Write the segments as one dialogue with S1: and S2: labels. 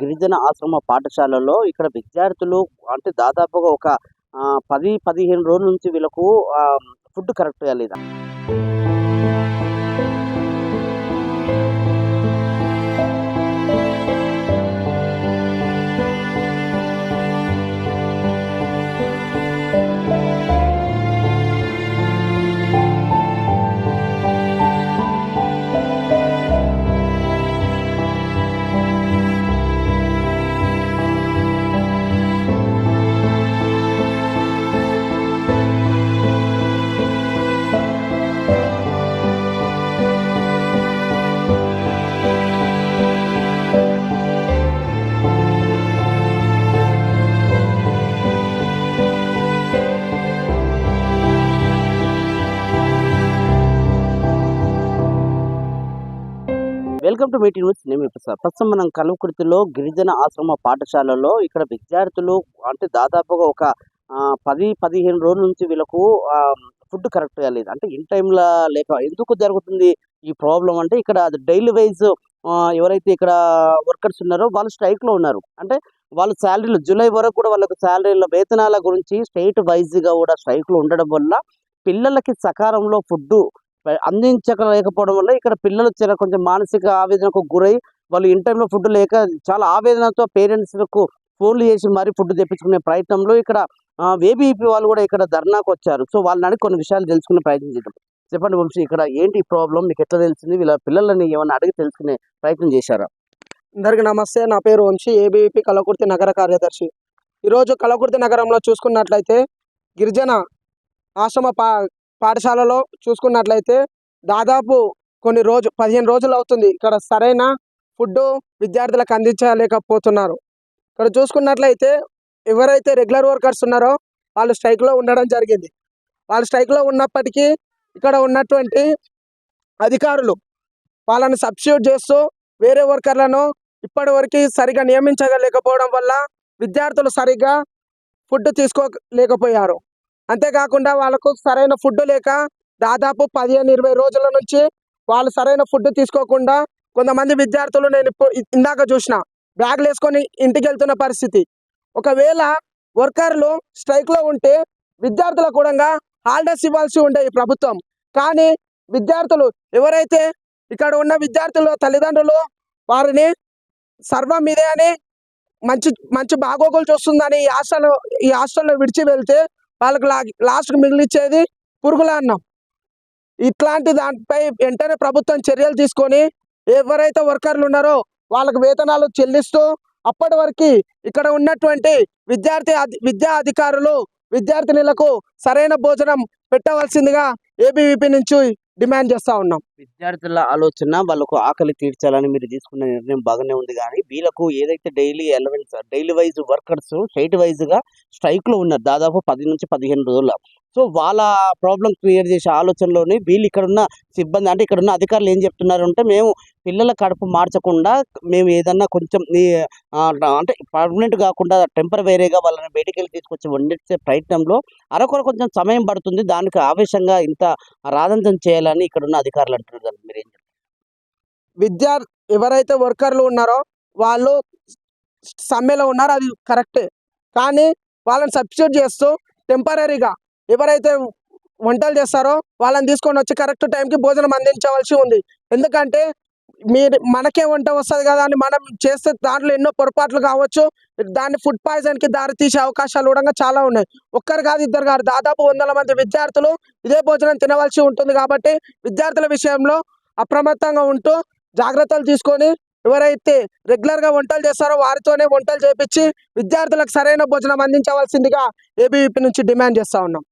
S1: గిరిజన ఆశ్రమ పాఠశాలలో ఇక్కడ విద్యార్థులు అంటే దాదాపుగా ఒక పది పదిహేను రోజుల నుంచి వీళ్ళకు ఫుడ్ కరెక్ట్గా లేదా వెల్కమ్ టు మీటింగ్ న్యూస్ నేను సార్ ప్రస్తుతం మనం కలువకుర్తిలో గిరిజన ఆశ్రమ పాఠశాలలో ఇక్కడ విద్యార్థులు అంటే దాదాపుగా ఒక పది పదిహేను రోజుల నుంచి వీళ్ళకు ఫుడ్ కరెక్ట్గా లేదు. అంటే ఇన్ టైంలో లేక ఎందుకు జరుగుతుంది ఈ ప్రాబ్లం అంటే ఇక్కడ డైలీ వైజ్ ఎవరైతే ఇక్కడ వర్కర్స్ ఉన్నారో వాళ్ళు స్ట్రైక్లో ఉన్నారు. అంటే వాళ్ళ శాలరీలు జూలై వరకు కూడా వాళ్ళకు శాలరీల వేతనాల గురించి స్టేట్ వైజ్గా కూడా స్ట్రైక్లో ఉండడం వల్ల పిల్లలకి సకాలంలో ఫుడ్ అందించలేకపోవడం వల్ల ఇక్కడ పిల్లలు చాలా కొంచెం మానసిక ఆవేదనకు గురై వాళ్ళు ఇన్ టైంలో ఫుడ్ లేక చాలా ఆవేదనతో పేరెంట్స్కు ఫోన్లు చేసి మరీ ఫుడ్ తెప్పించుకునే ప్రయత్నంలో ఇక్కడ వేబీఈపీ వాళ్ళు కూడా ఇక్కడ ధర్నాకు వచ్చారు. సో వాళ్ళని అడిగి కొన్ని విషయాలు తెలుసుకునే ప్రయత్నం చేద్దాం. చెప్పండి వంశీ ఇక్కడ ఏంటి ప్రాబ్లం మీకు ఎట్లా తెలిసింది? వీళ్ళ పిల్లలని ఏమైనా అడిగి తెలుసుకునే ప్రయత్నం చేశారా?
S2: అందరికీ నమస్తే. నా పేరు వంశీ ఏబీవీపీ కలకుర్తి నగర కార్యదర్శి. ఈరోజు కలకుర్తి నగరంలో చూసుకున్నట్లయితే గిరిజన ఆశ్రమ పా పాఠశాలలో చూసుకున్నట్లయితే దాదాపు కొన్ని రోజు పదిహేను రోజులు అవుతుంది ఇక్కడ సరైన ఫుడ్ విద్యార్థులకు అందించలేకపోతున్నారు. ఇక్కడ చూసుకున్నట్లయితే ఎవరైతే రెగ్యులర్ వర్కర్స్ ఉన్నారో వాళ్ళు స్ట్రైక్లో ఉండడం జరిగింది. వాళ్ళు స్ట్రైక్లో ఉన్నప్పటికీ ఇక్కడ ఉన్నటువంటి అధికారులు వాళ్ళని సబ్స్టిట్యూట్ చేస్తూ వేరే వర్కర్లను ఇప్పటివరకు సరిగా నియమించలేకపోవడం వల్ల విద్యార్థులు సరిగ్గా ఫుడ్ తీసుకోలేకపోయారు. అంతేకాకుండా వాళ్ళకు సరైన ఫుడ్ లేక దాదాపు పదిహేను ఇరవై రోజుల నుంచి వాళ్ళు సరైన ఫుడ్ తీసుకోకుండా కొంతమంది విద్యార్థులు నేను ఇప్పుడు ఇందాక చూసిన బ్యాగులు వేసుకొని ఇంటికి వెళ్తున్న పరిస్థితి. ఒకవేళ వర్కర్లు స్ట్రైక్లో ఉంటే విద్యార్థులకు కూడా హాలిడేస్ ఇవ్వాల్సి ఉండే ఈ ప్రభుత్వం. కానీ విద్యార్థులు ఎవరైతే ఇక్కడ ఉన్న విద్యార్థులు తల్లిదండ్రులు వారిని సర్వం మీదే అని మంచి మంచి బాగోగులు చూస్తుందని ఈ హాస్టల్ ఈ హాస్టల్లో విడిచి వెళ్తే వాళ్ళకి లా లాస్ట్కి మిగిలిచ్చేది పురుగుల అన్నం. ఇట్లాంటి దానిపై వెంటనే ప్రభుత్వం చర్యలు తీసుకొని ఎవరైతే వర్కర్లు ఉన్నారో వాళ్ళకి వేతనాలు చెల్లిస్తూ అప్పటి వరకు ఇక్కడ ఉన్నటువంటి విద్యార్థి అధి- విద్యా అధికారులు విద్యార్థినులకు సరైన భోజనం పెట్టవలసిందిగా ఏబీవీపీ నుంచి డిమాండ్ చేస్తా ఉన్నాం.
S1: విద్యార్థుల ఆలోచన వాళ్ళకు ఆకలి తీర్చాలని మీరు తీసుకున్న నిర్ణయం బాగానే ఉంది కానీ వీళ్ళకు ఏదైతే daily allowance daily wise workers state వైజ్గా స్ట్రైక్లో ఉన్నారు దాదాపు పది నుంచి పదిహేను రోజుల సో వాళ్ళ ప్రాబ్లం క్రియేట్ చేసే ఆలోచనలోనే వీళ్ళు ఇక్కడ ఉన్న సిబ్బంది అంటే ఇక్కడున్న అధికారులు ఏం చెప్తున్నారు అంటే మేము పిల్లల కడుపు మార్చకుండా మేము ఏదన్నా కొంచెం అంటే పర్మనెంట్ కాకుండా టెంపరవరీగా వాళ్ళని బయటికి తీసుకొచ్చి వండించే ప్రయత్నంలో అరకొర కొంచెం సమయం పడుతుంది. దానికి ఆవేశంగా ఇంత రాదంతం చేయాలని ఇక్కడ ఉన్న అధికారులు అంటున్నారు. మీరు ఏం
S2: విద్యార్థి ఎవరైతే వర్కర్లు ఉన్నారో వాళ్ళు సమ్మెలో ఉన్నారో అది కరెక్టే. కానీ వాళ్ళని సబ్స్టిట్యూట్ చేస్తూ టెంపరీగా ఎవరైతే వంటలు చేస్తారో వాళ్ళని తీసుకొని వచ్చి కరెక్ట్ టైంకి భోజనం అందించవలసి ఉంది. ఎందుకంటే మీరు మనకే వంట వస్తుంది కదా అని మనం చేస్తే దాంట్లో ఎన్నో పొరపాట్లు కావచ్చు. దాన్ని ఫుడ్ పాయిజన్కి దారి తీసే అవకాశాలు కూడా చాలా ఉన్నాయి. ఒక్కరు కాదు ఇద్దరు కాదు దాదాపు వందల మంది విద్యార్థులు ఇదే భోజనం తినవలసి ఉంటుంది కాబట్టి విద్యార్థుల విషయంలో అప్రమత్తంగా ఉంటూ జాగ్రత్తలు తీసుకొని ఎవరైతే రెగ్యులర్గా వంటలు చేస్తారో వారితోనే వంటలు చేపించి విద్యార్థులకు సరైన భోజనం అందించవలసిందిగా ఏబీవీపీ నుంచి డిమాండ్ చేస్తా ఉన్నాం.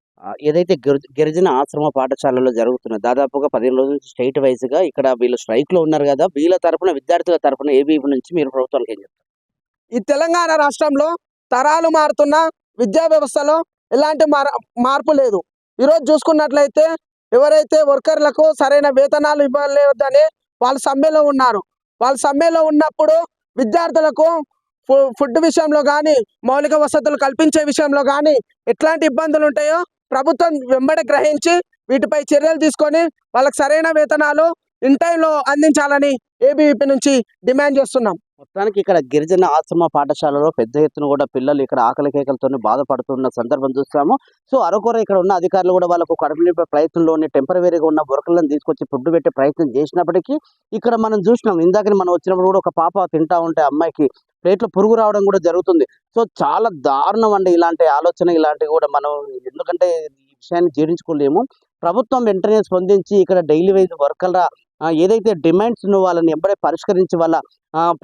S1: ఏదైతే గిరిజన ఆశ్రమ పాఠశాలలో జరుగుతున్న దాదాపుగా పదిహేను రోజుల నుంచి స్టేట్ వైజ్గా ఇక్కడ వీళ్ళు స్ట్రైక్లో ఉన్నారు కదా వీళ్ళ తరపున విద్యార్థుల తరపున ఏబీవీ నుంచి మీరు ప్రభుత్వానికి ఏం చెప్తారు?
S2: ఈ తెలంగాణ రాష్ట్రంలో తరాలు మారుతున్న విద్యా వ్యవస్థలో ఎలాంటి మార్పు లేదు. ఈరోజు చూసుకున్నట్లయితే ఎవరైతే వర్కర్లకు సరైన వేతనాలు ఇవ్వలేదని వాళ్ళు సమ్మెలో ఉన్నారు. వాళ్ళు సమ్మెలో ఉన్నప్పుడు విద్యార్థులకు ఫుడ్ విషయంలో కానీ మౌలిక వసతులు కల్పించే విషయంలో కానీ ఎట్లాంటి ఇబ్బందులు ఉంటాయో ప్రభుత్వం వెంబడి గ్రహించి వీటిపై చర్యలు తీసుకొని వాళ్ళకి సరైన వేతనాలు ఇన్ టైంలో అందించాలని ఏబీవీపీ నుంచి డిమాండ్ చేస్తున్నాం.
S1: మొత్తానికి ఇక్కడ గిరిజన ఆశ్రమ పాఠశాలలో పెద్ద ఎత్తున కూడా పిల్లలు ఇక్కడ ఆకలి కేకలతో బాధపడుతున్న సందర్భం చూస్తాము. సో అరకొర ఇక్కడ ఉన్న అధికారులు కూడా వాళ్ళకు కడుపు నింపే ప్రయత్నంలోనే టెంపరీగా ఉన్న వర్కర్లను తీసుకొచ్చి ఫుడ్ పెట్టే ప్రయత్నం చేసినప్పటికీ ఇక్కడ మనం చూసినాం. ఇందాక మనం వచ్చినప్పుడు కూడా ఒక పాప తింటా ఉంటే అమ్మాయికి ప్లేట్లో పురుగు రావడం కూడా జరుగుతుంది. సో చాలా దారుణం అండి ఇలాంటి ఆలోచన ఇలాంటివి కూడా మనం ఎందుకంటే ఈ విషయాన్ని జీర్ణించుకోలేము. ప్రభుత్వం వెంటనే స్పందించి ఇక్కడ డైలీ వైజ్ వర్కర్ల ఏదైతే డిమాండ్స్ ఉన్న వాళ్ళని ఎంబడే పరిష్కరించి వాళ్ళ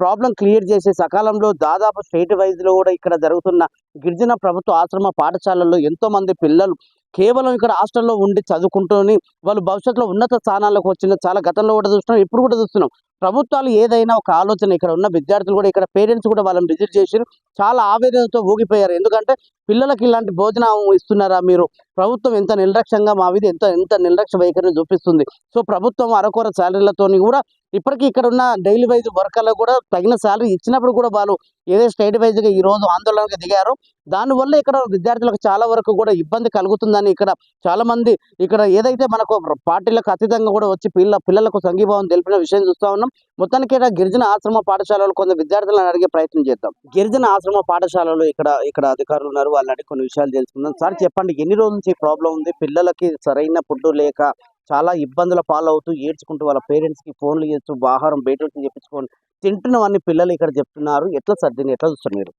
S1: ప్రాబ్లం క్లియర్ చేసే సకాలంలో దాదాపు స్టేట్ వైజ్లో కూడా ఇక్కడ జరుగుతున్న గిరిజన ప్రభుత్వ ఆశ్రమ పాఠశాలల్లో ఎంతో మంది పిల్లలు కేవలం ఇక్కడ హాస్టల్లో ఉండి చదువుకుంటూని వాళ్ళు భవిష్యత్తులో ఉన్నత స్థానాలకు వచ్చిన చాలా గతంలో కూడా చూస్తున్నాం ఇప్పుడు కూడా చూస్తున్నాం. ప్రభుత్వాలు ఏదైనా ఒక ఆలోచన ఇక్కడ ఉన్న విద్యార్థులు కూడా ఇక్కడ పేరెంట్స్ కూడా వాళ్ళని విజిట్ చేసి చాలా ఆవేదనతో ఊగిపోయారు. ఎందుకంటే పిల్లలకి ఇలాంటి భోజనం ఇస్తున్నారా మీరు? ప్రభుత్వం ఎంత నిర్లక్ష్యంగా మా మీద ఎంత ఎంత నిర్లక్ష్య వైఖరిని చూపిస్తుంది. సో ప్రభుత్వం అరకొర శాలరీలతోని కూడా ఇప్పటికీ ఇక్కడ ఉన్న డైలీ వైజ్ వర్కర్లకు కూడా తగిన శాలరీ ఇచ్చినప్పుడు కూడా వాళ్ళు ఏదో స్టేట్ వైజ్గా ఈ రోజు ఆందోళనకు దిగారు. దానివల్ల ఇక్కడ విద్యార్థులకు చాలా వరకు కూడా ఇబ్బంది కలుగుతుందని ఇక్కడ చాలా మంది ఇక్కడ ఏదైతే మనకు పార్టీలకు అతీతంగా కూడా వచ్చి పిల్ల పిల్లలకు సంఘీభావం తెలిపిన విషయం చూస్తా ఉన్నాం. మొత్తానికి ఇక్కడ గిరిజన ఆశ్రమ పాఠశాలలో కొంత విద్యార్థులను అడిగే ప్రయత్నం చేద్దాం. గిరిజన ఆశ్రమ పాఠశాలలో ఇక్కడ ఇక్కడ అధికారులు ఉన్నారు. వాళ్ళని కొన్ని విషయాలు తెలుసుకుందాం. సార్ చెప్పండి. ఎన్ని రోజుల నుంచి ప్రాబ్లం ఉంది? పిల్లలకి సరైన ఫుడ్ లేక చాలా ఇబ్బందుల పాలవుతూ ఏడ్చుకుంటూ వాళ్ళ పేరెంట్స్కి ఫోన్లు చేస్తూ ఆహారం బయట వచ్చి చెప్పించుకొని తింటున్నవన్నీ పిల్లలు ఇక్కడ చెప్తున్నారు. ఎట్లా సార్ దీన్ని ఎట్లా చూస్తారు మీరు?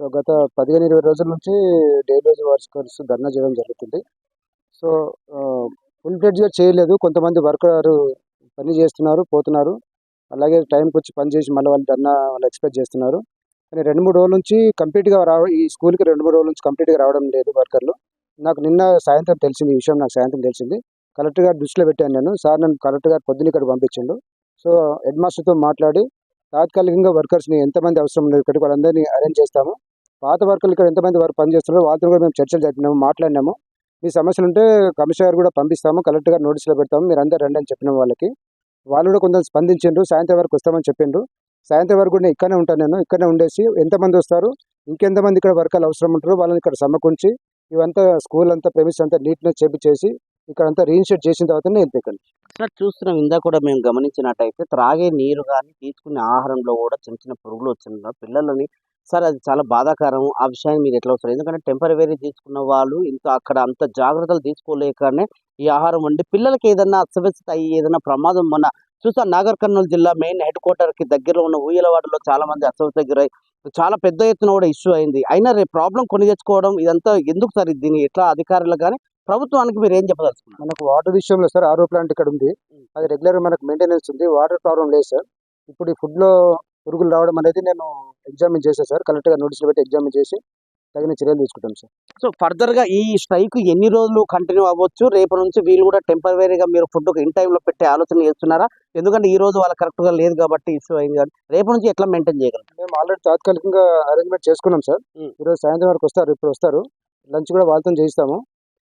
S3: సో గత పదిహేను ఇరవై రోజుల నుంచి డైలీ రోజు వర్కర్స్ ధర్నా చేయడం జరుగుతుంది. సో ఫుల్ ఫ్లెడ్జ్గా చేయలేదు. కొంతమంది వర్కర్ పని చేస్తున్నారు పోతున్నారు. అలాగే టైంకి వచ్చి పని చేసి మళ్ళీ వాళ్ళు ధర్నా వాళ్ళు ఎక్స్పెక్ట్ చేస్తున్నారు. కానీ రెండు మూడు రోజుల నుంచి కంప్లీట్గా రావ ఈ స్కూల్కి రెండు మూడు రోజుల నుంచి కంప్లీట్గా రావడం లేదు వర్కర్లు. నాకు నిన్న సాయంత్రం తెలిసింది ఈ విషయం నాకు సాయంత్రం తెలిసింది. కలెక్టర్ గారు దృష్టిలో పెట్టాను నేను. సార్ నన్ను కలెక్టర్ గారు పొద్దున ఇక్కడ పంపించిండు. సో హెడ్ మాస్టర్తో మాట్లాడి తాత్కాలికంగా వర్కర్స్ని ఎంతమంది అవసరం ఉన్నారు ఇక్కడికి వాళ్ళందరినీ అరేంజ్ చేస్తాము. పాత వర్కర్లు ఇక్కడ ఎంతమంది వర్క్ పని చేస్తున్నారో వాళ్ళతో కూడా మేము చర్చలు జరిపినాము మాట్లాడినాము. మీ సమస్యలు ఉంటే కమిషనర్ కూడా పంపిస్తాము కలెక్టర్ గారు నోటీసులో పెడతాము మీరు అందరు రండి అని చెప్పినాము వాళ్ళకి. వాళ్ళు కూడా కొంత స్పందించిండ్రు సాయంత్రం వరకు వస్తామని చెప్పిండ్రు సాయంత్రం వరకు కూడా నేను ఇక్కడనే ఉంటాను నేను ఇక్కడనే ఉండేసి ఎంతమంది వస్తారు ఇంకెంతమంది ఇక్కడ వర్కర్లు అవసరం ఉంటారో వాళ్ళని ఇక్కడ సమకూర్చి ఇవంతా స్కూల్ అంతా ప్రెమిస్ అంతా నీట్నెస్ చేసి ఇక్కడ అంతా రీఇన్స్టేట్ చేసిన తర్వాత నేను
S1: సార్ చూస్తున్నాం ఇందా కూడా మేము గమనించినట్టయితే త్రాగే నీరు కానీ తీసుకునే ఆహారంలో కూడా చిన్న చిన్న పురుగులు వచ్చిన పిల్లలని సార్ అది చాలా బాధాకరం. ఆ విషయాన్ని మీరు ఎట్లా వస్తారు? ఎందుకంటే టెంపరీ తీసుకున్న వాళ్ళు ఇంత అక్కడ అంత జాగ్రత్తలు తీసుకోలేకనే ఈ ఆహారం వండి పిల్లలకి ఏదైనా అస్తవ్యస్త అయ్యి ఏదైనా ప్రమాదం మొన్న చూసా నాగర్ కర్నూలు జిల్లా మెయిన్ హెడ్ క్వార్టర్కి దగ్గరలో ఉన్న ఊయలవాడలో చాలా మంది అస్తవ్యస్త గురై చాలా పెద్ద ఎత్తున కూడా ఇష్యూ అయింది. అయినా రేపు ప్రాబ్లం కొని తెచ్చుకోవడం ఇదంతా ఎందుకు సార్? ఇది ఎట్లా అధికారులు కానీ ప్రభుత్వానికి మీరు ఏం చెప్పదలుచుకున్నారు?
S3: మనకు వాటర్ విషయంలో సార్ ఆరో ప్లాంట్ ఇక్కడ ఉంది. అది రెగ్యులర్ మనకు మెయింటెనెన్స్ ఉంది. వాటర్ ప్రాబ్లం లేదు సార్. ఇప్పుడు ఈ ఫుడ్లో పురుగులు రావడం అనేది నేను ఎగ్జామిన్ చేశాను సార్. కలెక్టర్ గారు నోటీసులు పెట్టి ఎగ్జామిన్ చేసి తగిన చర్యలు తీసుకుంటాం సార్.
S1: సో ఫర్దర్గా ఈ స్ట్రైక్ ఎన్ని రోజులు కంటిన్యూ అవ్వచ్చు? రేపు నుంచి వీళ్ళు కూడా టెంపరీగా మీరు ఫుడ్ ఇన్ టైంలో పెట్టే ఆలోచన చేస్తున్నారా? ఎందుకంటే ఈ రోజు వాళ్ళ కరెక్ట్గా లేదు కాబట్టి ఇష్యూ అయింది కాబట్టి రేపు నుంచి ఎట్లా మెయింటైన్ చేయగలరు?
S3: మేము ఆల్రెడీ తాత్కాలికంగా అరేంజ్మెంట్ చేసుకున్నాం సార్. ఈరోజు సాయంత్రం వరకు వస్తారు. ఇప్పుడు వస్తారు. లంచ్ కూడా వాళ్ళతో చేయిస్తాము.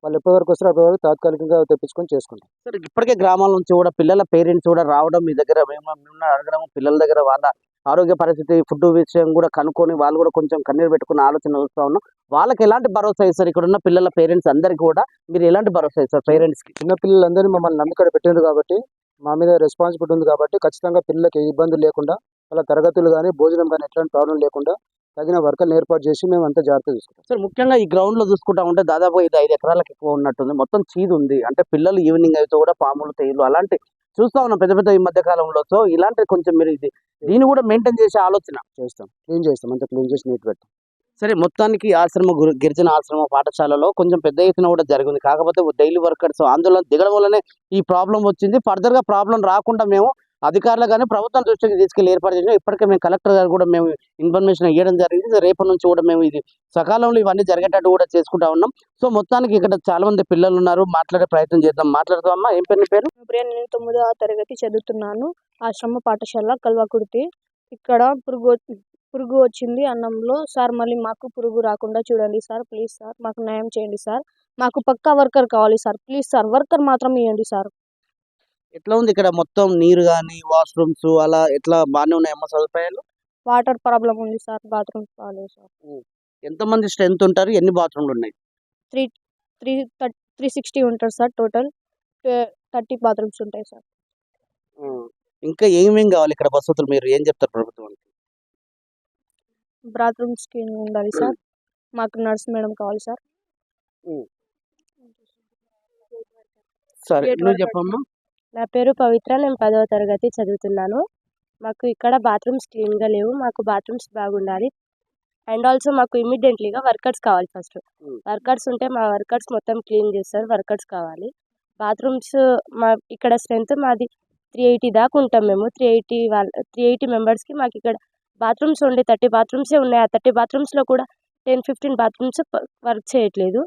S3: వాళ్ళు ఎప్పటి వరకు వస్తారో అప్పటి వరకు తాత్కాలికంగా తెప్పించుకొని చేసుకుంటాం
S1: సరే ఇప్పటికే గ్రామాల నుంచి కూడా పిల్లల పేరెంట్స్ కూడా రావడం మీ దగ్గర మేము మిమ్మల్ని అడగడం పిల్లల దగ్గర వాళ్ళ ఆరోగ్య పరిస్థితి ఫుడ్ విషయం కూడా కనుక్కొని వాళ్ళు కూడా కొంచెం కన్నీరు పెట్టుకున్న ఆలోచన చూస్తా ఉన్నాం. వాళ్ళకి ఎలాంటి భరోసా ఇస్తారు? ఇక్కడ ఉన్న పిల్లల పేరెంట్స్ అందరికీ కూడా మీరు ఎలాంటి భరోసా ఇస్తారు పేరెంట్స్కి
S3: చిన్నపిల్లలందరినీ మమ్మల్ని నమ్మికడ పెట్టిండ్రు కాబట్టి మా మీద రెస్పాన్సిబిలిటీ ఉంది కాబట్టి ఖచ్చితంగా పిల్లలకి ఇబ్బందులు లేకుండా వాళ్ళ తరగతులు కానీ భోజనం కానీ ఎట్లాంటి ప్రాబ్లం లేకుండా తగిన వర్కర్లు ఏర్పాటు చేసి మేము అంతా జాగ్రత్త తీసుకుంటాం
S1: సార్ ముఖ్యంగా ఈ గ్రౌండ్లో చూసుకుంటా ఉంటే దాదాపు ఇది ఐదు ఎకరాలకు ఎక్కువ ఉన్నట్టుంది. మొత్తం చీదు ఉంది. అంటే పిల్లలు ఈవినింగ్ అయితే కూడా పాములు తేలు అలాంటి చూస్తా ఉన్నాం పెద్ద పెద్ద ఈ మధ్య కాలంలో సో ఇలాంటి కొంచెం మీరు ఇది దీన్ని కూడా మెయింటైన్ చేసే ఆలోచన.
S3: చేస్తాం. క్లీన్ చేస్తాం. అంతా క్లీన్ చేసి నీట్ పెడతాం
S1: సరే మొత్తానికి ఆశ్రమ గురు- గిరిజన ఆశ్రమ పాఠశాలలో కొంచెం పెద్ద ఎత్తున కూడా జరిగింది. కాకపోతే డైలీ వర్కర్స్ ఆందోళన దిగడం వల్లనే ఈ ప్రాబ్లం వచ్చింది. ఫర్దర్గా ప్రాబ్లం రాకుండా మేము అధికారులు కానీ ప్రభుత్వం దృష్టికి తీసుకెళ్ళి ఏర్పాటు చేసినా ఇప్పటికే మేము కలెక్టర్ గారు కూడా మేము ఇన్ఫర్మేషన్ ఇవ్వడం జరిగింది. రేపటి నుంచి కూడా మేము ఇది సకాలంలో ఇవన్నీ జరిగేటట్టు కూడా చేసుకుంటా ఉన్నాం. సో మొత్తానికి ఇక్కడ చాలా మంది పిల్లలు ఉన్నారు. మాట్లాడే ప్రయత్నం చేద్దాం. మాట్లాడుతామమ్మా ఏం పేరు పేరు?
S4: నేను తొమ్మిదవ తరగతి చదువుతున్నాను. ఆశ్రమ పాఠశాల కల్వకుర్తి. ఇక్కడ పురుగు పురుగు వచ్చింది అన్నంలో. సార్ మళ్ళీ మాకు పురుగు రాకుండా చూడండి సార్. ప్లీజ్ సార్ మాకు న్యాయం చేయండి సార్. మాకు పక్కా వర్కర్ కావాలి సార్. ప్లీజ్ సార్ వర్కర్ మాత్రం ఇవ్వండి సార్.
S1: ఎట్లా ఉంది ఇక్కడ మొత్తం నీరు కానీ వాష్రూమ్స్ అలా ఎట్లా బాగానే ఉన్నాయమ్మా సదుపాయాలు?
S4: వాటర్ ప్రాబ్లం ఉంది సార్ బాత్రూమ్ కావాలి సార్.
S1: ఎంతమంది స్ట్రెంత్ ఉంటారు? ఎన్ని బాత్రూమ్లు ఉన్నాయి?
S4: త్రీ త్రీ త్రీ సిక్స్టీ ఉంటుంది సార్ టోటల్. థర్టీ బాత్రూమ్స్ ఉంటాయి సార్.
S1: ఇంకా ఏమేం కావాలి ఇక్కడ వసతులు? మీరు ఏం చెప్తారు ప్రభుత్వానికి
S4: బాత్రూమ్స్ క్లీన్ ఉండాలి సార్? మాకు నర్స్ మేడం కావాలి సార్.
S1: సరే నువ్వు. చెప్పమ్మా.
S5: నా పేరు పవిత్ర నేను పదవ తరగతి చదువుతున్నాను. మాకు ఇక్కడ బాత్రూమ్స్ క్లీన్గా లేవు మాకు బాత్రూమ్స్ బాగుండాలి. అండ్ ఆల్సో మాకు ఇమ్మీడియట్లీగా వర్కర్స్ కావాలి ఫస్ట్. వర్కర్స్ ఉంటే మా వర్కర్స్ మొత్తం క్లీన్ చేస్తారు వర్కర్స్ కావాలి. బాత్రూమ్స్ మా ఇక్కడ స్ట్రెంత్ మాది త్రీ ఎయిటీ దాకా ఉంటాం మేము. త్రీ ఎయిటీ వాళ్ళ త్రీ ఎయిటీ మెంబర్స్కి మాకు ఇక్కడ బాత్రూమ్స్ ఉండే థర్టీ బాత్రూమ్సే ఉన్నాయి. ఆ థర్టీ బాత్రూమ్స్లో కూడా టెన్ ఫిఫ్టీన్ బాత్రూమ్స్ వర్క్ చేయట్లేదు.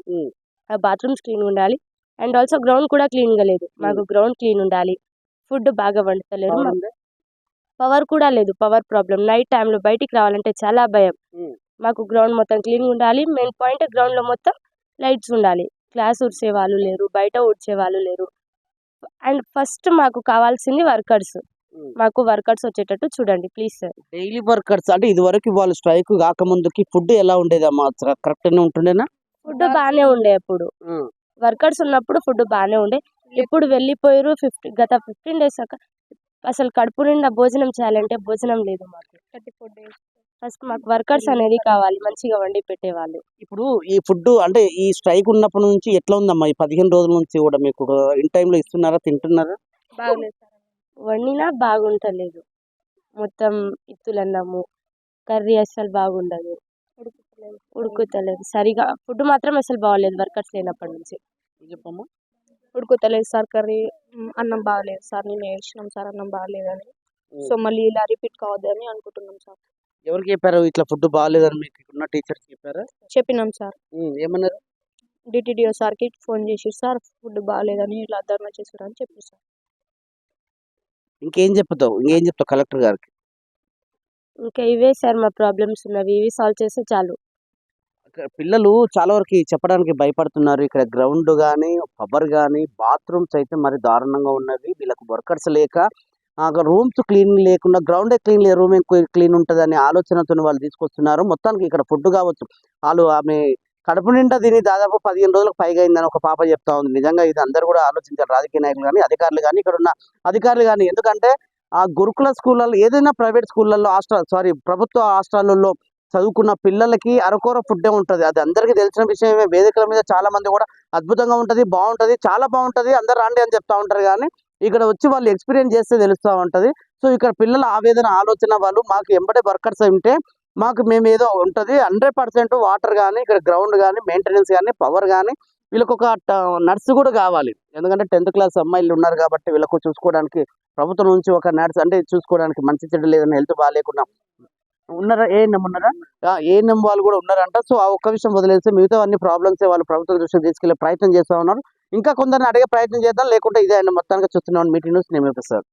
S5: ఆ బాత్రూమ్స్ క్లీన్ ఉండాలి. అండ్ ఆల్సో గ్రౌండ్ కూడా క్లీన్గా లేదు. మాకు గ్రౌండ్ క్లీన్ ఉండాలి. ఫుడ్ బాగా వండుతలేరు
S1: పవర్
S5: కూడా లేదు పవర్ ప్రాబ్లం నైట్ టైంలో బయటికి రావాలంటే చాలా భయం.
S1: Hmm.
S5: మాకు గ్రౌండ్ మొత్తం క్లీన్ ఉండాలి. మెయిన్ పాయింట్ గ్రౌండ్లో మొత్తం లైట్స్ ఉండాలి. క్లాస్ ఊడ్చే వాళ్ళు లేరు బయట ఊడ్చే వాళ్ళు లేరు. అండ్ ఫస్ట్ మాకు కావాల్సింది వర్కర్స్.
S1: Hmm.
S5: మాకు వర్కర్స్ వచ్చేటట్టు చూడండి ప్లీజ్ సార్.
S1: డైలీ వర్కర్స్ అంటే ఇది వరకు వాళ్ళు స్ట్రైక్ కాకముందుకి ఫుడ్ ఎలా ఉండేదమ్మా కరెక్ట్ గానే ఉంటుండేనా?
S5: ఫుడ్ బాగానే ఉండే అప్పుడు. వర్కర్స్ ఉన్నప్పుడు ఫుడ్ బాగానే ఉండే. ఇప్పుడు వెళ్ళిపోయారు ఫిఫ్టీ గత ఫిఫ్టీన్ డేస్ దాకా. అసలు కడుపు నిండా భోజనం చేయాలంటే భోజనం లేదు మాకు. ఫస్ట్ మాకు వర్కర్స్ అనేది కావాలి మంచిగా వండి పెట్టేవాళ్ళు.
S1: ఇప్పుడు ఈ ఫుడ్ అంటే ఈ స్ట్రైక్ ఉన్నప్పటి నుంచి ఎట్లా ఉందమ్మా? ఈ పదిహేను రోజుల నుంచి కూడా మీకు ఇన్ టైంలో ఇస్తున్నారా తింటున్నారా?
S4: బాగలేదు సార్.
S5: వండినా బాగుంటలేదు. మొత్తం ఇత్తులన్నాము కర్రీ అస్సలు బాగుండదు.
S4: ఉడుకుతలేదు.
S5: సరిగా ఫుడ్ మాత్రం అసలు బాగలేదు వర్కర్స్ లేనప్పటి నుంచి.
S1: చెప్పమ్మా
S4: ఉడుకుతలేదు సార్ కర్రీ. అన్నం బాగలేదు సార్. నేను ఏడ్చినాం సార్ అన్నం బాగలేదని సో మళ్ళీ ఇలా రిపీట్ కావద్దని అనుకుంటున్నాం సార్.
S1: ఎవరికి చెప్పారు ఇట్లా ఫుడ్ బాగాలేదని మీకు ఉన్న టీచర్స్ చెప్పారా?
S4: చెప్పినాం సార్.
S1: ఏమన్నారు?
S4: డిటిడిఓ సార్కి ఫోన్ చేసి సార్ ఫుడ్ బాగాలేదని ఇలా ధర్నా చేశారు అని చెప్పి సార్.
S1: ఇంకేం చెప్తావు? ఇంకేం చెప్తావు కలెక్టర్ గారికి?
S5: ఇంకా ఇవే సార్ మా ప్రాబ్లమ్స్ ఉన్నవి. ఇవి సాల్వ్ చేస్తే చాలు.
S1: పిల్లలు చాలా వరకు చెప్పడానికి భయపడుతున్నారు. ఇక్కడ గ్రౌండ్ కానీ పవర్ కానీ బాత్రూమ్స్ అయితే మరి దారుణంగా ఉన్నవి. వీళ్ళకు వర్కర్స్ లేక రూమ్స్ క్లీన్ లేకుండా గ్రౌండే క్లీన్ లేదు రూమ్ క్లీన్ ఉంటుంది అనే ఆలోచనతో వాళ్ళు తీసుకొస్తున్నారు. మొత్తానికి ఇక్కడ ఫుడ్ కావచ్చు. వాళ్ళు ఆమె కడుపు నిండా తిని దాదాపు పదిహేను రోజులకు పైగా అయిందని ఒక పాప చెప్తా ఉంది. నిజంగా ఇది అందరూ కూడా ఆలోచించారు రాజకీయ నాయకులు కానీ అధికారులు కానీ ఇక్కడ ఉన్న అధికారులు కానీ ఎందుకంటే ఆ గురుకుల స్కూళ్ళల్లో ఏదైనా ప్రైవేట్ స్కూళ్ళల్లో హాస్టల్ సారీ ప్రభుత్వ హాస్టళ్ళల్లో చదువుకున్న పిల్లలకి అరకొర ఫుడ్డే ఉంటుంది. అది అందరికీ తెలిసిన విషయమే. వేదికల మీద చాలా మంది కూడా అద్భుతంగా ఉంటుంది బాగుంటుంది చాలా బాగుంటుంది అందరు రాండి అని చెప్తా ఉంటారు. కానీ ఇక్కడ వచ్చి వాళ్ళు ఎక్స్పీరియన్స్ చేస్తే తెలుస్తూ ఉంటుంది. సో ఇక్కడ పిల్లల ఆవేదన ఆలోచన వాళ్ళు మాకు ఎంబడే వర్కర్స్ ఉంటే మాకు మేము ఏదో ఉంటుంది. హండ్రెడ్ పర్సెంట్ వాటర్ కానీ ఇక్కడ గ్రౌండ్ కానీ మెయింటెనెన్స్ కానీ పవర్ కానీ వీళ్ళకి ఒక నర్సు కూడా కావాలి. ఎందుకంటే టెన్త్ క్లాస్ అమ్మాయిలు ఉన్నారు కాబట్టి వీళ్ళకు చూసుకోవడానికి ప్రభుత్వం నుంచి ఒక నర్స్ అంటే చూసుకోవడానికి మంచి చెడు లేదని హెల్త్ బాగాలేకుండా ఉన్నారా? ఏ ఉన్నారా? ఏ వాళ్ళు కూడా ఉన్నారంట. సో ఆ ఒక్క విషయం వదిలేస్తే మిగతా అన్ని ప్రాబ్లమ్స్ వాళ్ళు ప్రభుత్వం దృష్టికి తీసుకెళ్ళే ప్రయత్నం చేస్తా ఉన్నారు. ఇంకా కొందరిని అడిగే ప్రయత్నం చేద్దాం లేకుంటే ఇదే అండి మొత్తానికి చూస్తున్నాం. మీటింగ్ న్యూస్ నేను సార్